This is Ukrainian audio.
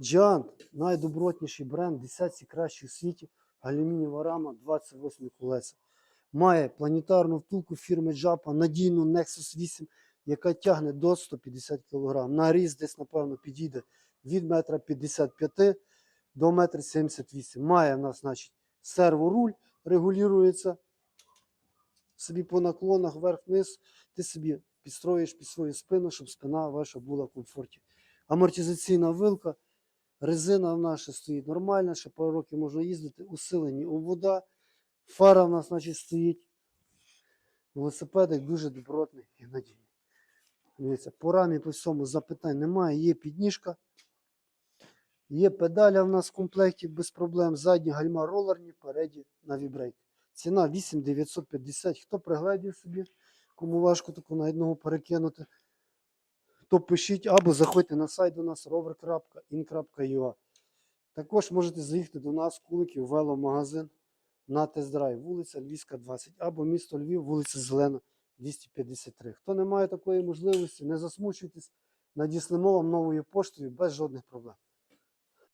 Giant найдобротніший бренд, десятці кращих в світі. Алюмінієва рама, 28 колеса. Має планетарну втулку фірми Japa, надійну Nexus 8, яка тягне до 150 кг. На ріст десь, напевно, підійде від 1,55 м до 1,78 м. Має в нас, значить, серворуль, регулюється собі по наклонах вверх-вниз. Ти собі підстроїш під свою спину, щоб спина ваша була в комфорті. Амортизаційна вилка, резина в ще стоїть нормальна, ще пару років можна їздити, усилені вода, фара в нас, значить, стоїть. Велосипедик дуже добротний і надійний. Дивіться, по рамі по всьому запитань немає, є підніжка. Є педаля в нас в комплекті без проблем. Задні гальма ролерні, передні на вібрейк. Ціна 8950. Хто пригледів собі, кому важко таку на одного перекинути, то пишіть або заходьте на сайт до нас rover.in.ua. Також можете заїхати до нас Куликів веломагазин на тест-драйв, вулиця Львівська, 20, або місто Львів, вулиця Зелена, 253. Хто не має такої можливості, не засмучуйтесь, надіслемо вам новою поштою без жодних проблем.